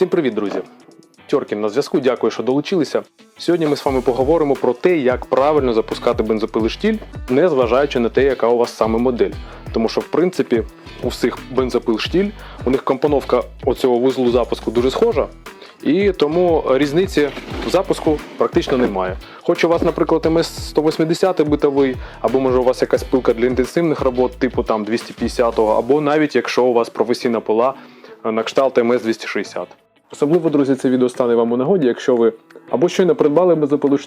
Всім привіт, друзі! Тьоркін на зв'язку, дякую, що долучилися. Сьогодні ми з вами поговоримо про те, як правильно запускати бензопили штіль, не зважаючи на те, яка у вас саме модель. Тому що, в принципі, у всіх бензопил штіль, у них компоновка оцього вузлу запуску дуже схожа, і тому різниці в запуску практично немає. Хоч у вас, наприклад, МС-180 битовий, або може у вас якась пилка для інтенсивних робот, типу там 250-го, або навіть якщо у вас професійна пила е, на кшталт МС-260. Особливо, друзі, це відео стане вам у нагоді, якщо ви або щойно придбали бензопилу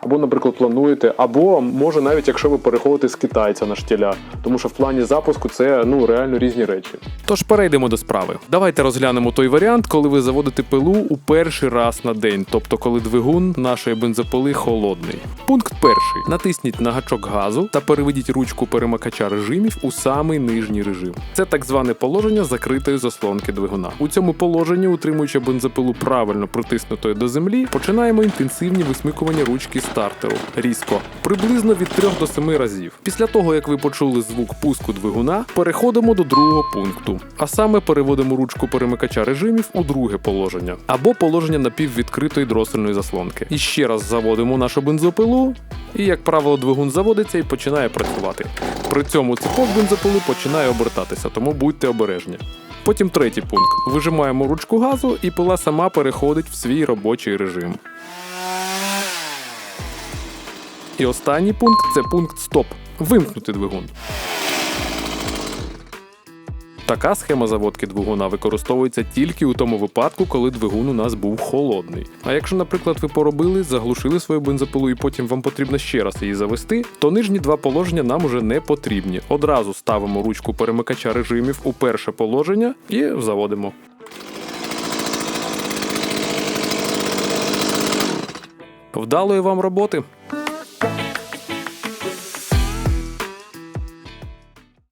або, наприклад, плануєте, або може навіть якщо ви переходите з китайця на штіля, тому що в плані запуску це ну реально різні речі. Тож перейдемо до справи. Давайте розглянемо той варіант, коли ви заводите пилу у перший раз на день, тобто коли двигун нашої бензопили холодний. Пункт перший: натисніть на гачок газу та переведіть ручку перемикача режимів у самий нижній режим. Це так зване положення закритої заслонки двигуна. У цьому положенні, утримуючи бензопилу правильно притиснутою до землі, починаємо інтенсивні висмикування ручки стартеру різко, приблизно від 3 до 7 разів. Після того, як ви почули звук пуску двигуна, переходимо до другого пункту, а саме переводимо ручку перемикача режимів у друге положення або положення напіввідкритої дросельної заслонки. І ще раз заводимо нашу бензопилу, і, як правило, двигун заводиться і починає працювати. При цьому цепок бензопили починає обертатися, тому будьте обережні. Потім третій пункт. Вижимаємо ручку газу, і пила сама переходить в свій робочий режим. І останній пункт це пункт стоп. Вимкнути двигун. Така схема заводки двигуна використовується тільки у тому випадку, коли двигун у нас був холодний. А якщо, наприклад, ви поробили, заглушили свою бензопилу і потім вам потрібно ще раз її завести, то нижні два положення нам уже не потрібні. Одразу ставимо ручку перемикача режимів у перше положення і заводимо. Вдалої вам роботи!